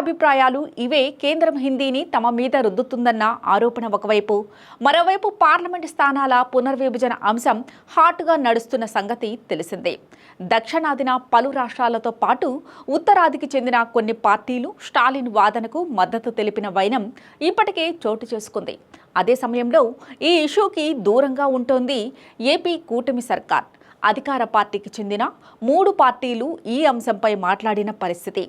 అభిప్రాయాలు ఇవే కేంద్రం హిందీని తమ మీద రుద్దుతుందన్న ఆరోపణ ఒకవైపు. మరోవైపు పార్లమెంటు స్థానాల పునర్విభజన అంశం హాట్గా నడుస్తున్న సంగతి తెలిసిందే. దక్షిణాదిన పలు రాష్ట్రాలతో పాటు ఉత్తరాదికి చెందిన కొన్ని పార్టీలు స్టాలిన్ వాదనకు మద్దతు తెలిపిన వైనం ఇప్పటికే చోటు చేసుకుంది. అదే సమయంలో ఈ ఇష్యూకి దూరంగా ఉంటోంది ఏపీ కూటమి సర్కార్. అధికార పార్టీకి చెందిన మూడు పార్టీలు ఈ అంశంపై మాట్లాడిన పరిస్థితి.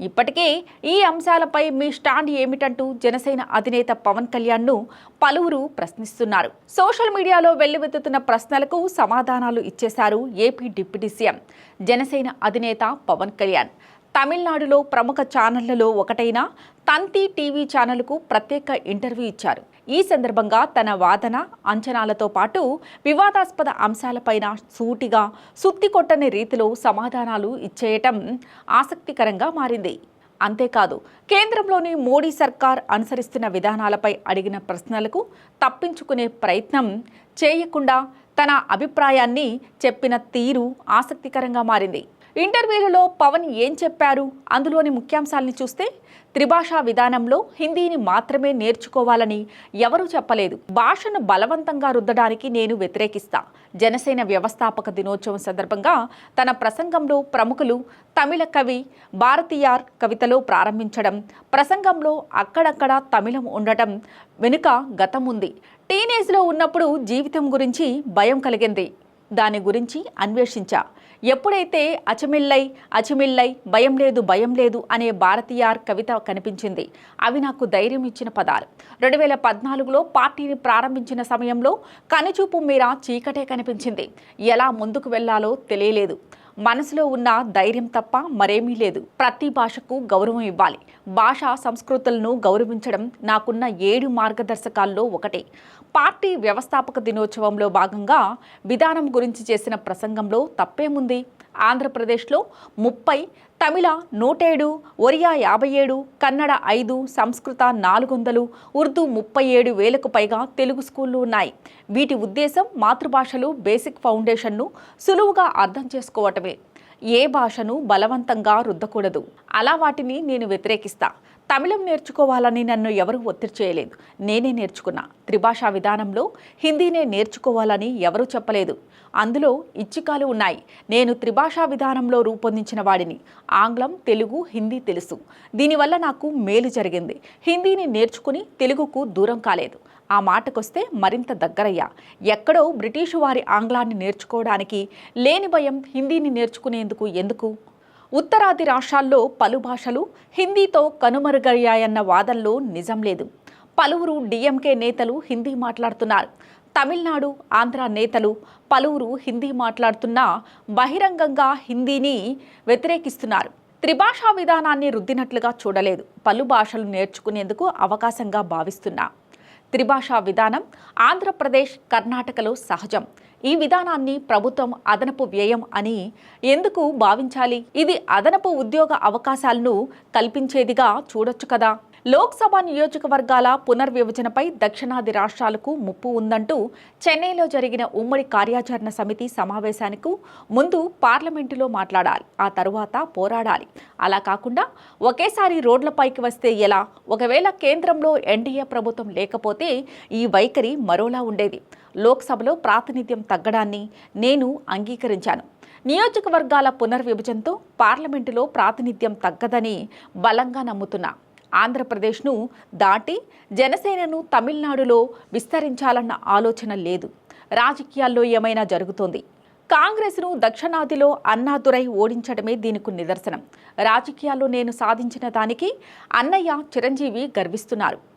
ఇప్పటికే ఈ అంశాలపై మీ స్టాండ్ ఏమిటంటూ జనసేన అధినేత పవన్ కళ్యాణ్ను పలువురు ప్రశ్నిస్తున్నారు. సోషల్ మీడియాలో వెల్లువెత్తుతున్న ప్రశ్నలకు సమాధానాలు ఇచ్చేశారు ఏపీ డిప్యూటీ సీఎం జనసేన అధినేత పవన్ కళ్యాణ్. తమిళనాడులో ప్రముఖ ఛానళ్ళలో ఒకటైన తంతి టీవీ ఛానల్కు ప్రత్యేక ఇంటర్వ్యూ ఇచ్చారు. ఈ సందర్భంగా తన వాదన అంచనాలతో పాటు వివాదాస్పద అంశాలపైన సూటిగా సుత్తి కొట్టని రీతిలో సమాధానాలు ఇచ్చేయటం ఆసక్తికరంగా మారింది. అంతేకాదు కేంద్రంలోని మోడీ సర్కార్ అనుసరిస్తున్న విధానాలపై అడిగిన ప్రశ్నలకు తప్పించుకునే ప్రయత్నం చేయకుండా తన అభిప్రాయాన్ని చెప్పిన తీరు ఆసక్తికరంగా మారింది. ఇంటర్వ్యూలలో పవన్ ఏం చెప్పారు? అందులోని ముఖ్యాంశాలని చూస్తే త్రిభాషా విధానంలో హిందీని మాత్రమే నేర్చుకోవాలని ఎవరూ చెప్పలేదు. భాషను బలవంతంగా రుద్దడానికి నేను వ్యతిరేకిస్తా. జనసేన వ్యవస్థాపక దినోత్సవం సందర్భంగా తన ప్రసంగంలో ప్రముఖులు తమిళ కవి భారతీయార్ కవితలో ప్రారంభించడం ప్రసంగంలో అక్కడక్కడ తమిళం ఉండటం వెనుక గతం ఉంది టీనేజ్లో ఉన్నప్పుడు జీవితం గురించి భయం కలిగింది. దాని గురించి అన్వేషించా. ఎప్పుడైతే అచమిల్లై అచమిల్లై భయం లేదు భయం లేదు అనే భారతీయార్ కవిత కనిపించింది అవి నాకు ధైర్యం ఇచ్చిన పదాలు. రెండు వేల పద్నాలుగులో పార్టీని ప్రారంభించిన సమయంలో కనుచూపు మీర చీకటే కనిపించింది. ఎలా ముందుకు వెళ్ళాలో తెలియలేదు. మనసులో ఉన్న ధైర్యం తప్ప మరేమీ లేదు. ప్రతి భాషకు గౌరవం ఇవ్వాలి. భాష సంస్కృతులను గౌరవించడం నాకున్న ఏడు మార్గదర్శకాల్లో ఒకటి. పార్టీ వ్యవస్థాపక దినోత్సవంలో భాగంగా విధానం గురించి చేసిన ప్రసంగంలో తప్పేముంది? ఆంధ్రప్రదేశ్లో ముప్పై తమిళ నూటేడు ఒరియా యాభై ఏడు కన్నడ ఐదు సంస్కృత నాలుగు వందలు ఉర్దూ ముప్పై ఏడు వేలకు పైగా తెలుగు స్కూళ్ళు ఉన్నాయి. వీటి ఉద్దేశం మాతృభాషలు బేసిక్ ఫౌండేషన్ను సులువుగా అర్థం చేసుకోవటమే. ఏ భాషను బలవంతంగా రుద్దకూడదు. అలా వాటిని నేను వ్యతిరేకిస్తా. తమిళం నేర్చుకోవాలని నన్ను ఎవరూ ఒత్తిడి చేయలేదు. నేనే నేర్చుకున్నా. త్రిభాషా విధానంలో హిందీనే నేర్చుకోవాలని ఎవరూ చెప్పలేదు. అందులో ఇచ్చికాలు ఉన్నాయి. నేను త్రిభాషా విధానంలో రూపొందించిన వాడిని. ఆంగ్లం తెలుగు హిందీ తెలుసు. దీనివల్ల నాకు మేలు జరిగింది. హిందీని నేర్చుకుని తెలుగుకు దూరం కాలేదు. ఆ మాటకొస్తే మరింత దగ్గరయ్యా. ఎక్కడో బ్రిటిషు వారి ఆంగ్లాన్ని నేర్చుకోవడానికి లేని భయం హిందీని నేర్చుకునేందుకు ఎందుకు? ఉత్తరాది రాష్ట్రాల్లో పలు భాషలు హిందీతో కనుమరుగయ్యాయన్న వాదనలో నిజం లేదు. పలువురు డిఎంకే నేతలు హిందీ మాట్లాడుతున్నారు. తమిళనాడు ఆంధ్ర నేతలు పలువురు హిందీ మాట్లాడుతున్నా బహిరంగంగా హిందీని వ్యతిరేకిస్తున్నారు. త్రిభాషా విధానాన్ని రుద్దినట్లుగా చూడలేదు. పలు భాషలు నేర్చుకునేందుకు అవకాశంగా భావిస్తున్నా. త్రిభాషా విధానం ఆంధ్రప్రదేశ్ కర్ణాటకలో సహజం. ఈ విధానాన్ని ప్రభుత్వం అదనపు వ్యయం అని ఎందుకు భావించాలి? ఇది అదనపు ఉద్యోగ అవకాశాలను కల్పించేదిగా చూడొచ్చు కదా. లోక్సభ నియోజకవర్గాల పునర్విభజనపై దక్షిణాది రాష్ట్రాలకు ముప్పు ఉందంటూ చెన్నైలో జరిగిన ఉమ్మడి కార్యాచరణ సమితి సమావేశానికి ముందు పార్లమెంటులో మాట్లాడాలి. ఆ తరువాత పోరాడాలి. అలా కాకుండా ఒకేసారి రోడ్లపైకి వస్తే ఎలా? ఒకవేళ కేంద్రంలో ఎన్డీఏ ప్రభుత్వం లేకపోతే ఈ వైఖరి మరోలా ఉండేది. లోక్సభలో ప్రాతినిధ్యం తగ్గడాన్ని నేను అంగీకరించాను. నియోజకవర్గాల పునర్విభజనతో పార్లమెంటులో ప్రాతినిధ్యం తగ్గదని బలంగా నమ్ముతున్నా. ఆంధ్రప్రదేశ్ను దాటి జనసేనను తమిళనాడులో విస్తరించాలన్న ఆలోచన లేదు. రాజకీయాల్లో ఏమైనా జరుగుతోంది. కాంగ్రెస్ను దక్షిణాదిలో అన్నాదురై ఓడించడమే దీనికి నిదర్శనం. రాజకీయాల్లో నేను సాధించిన దానికి అన్నయ్య చిరంజీవి గర్విస్తున్నారు.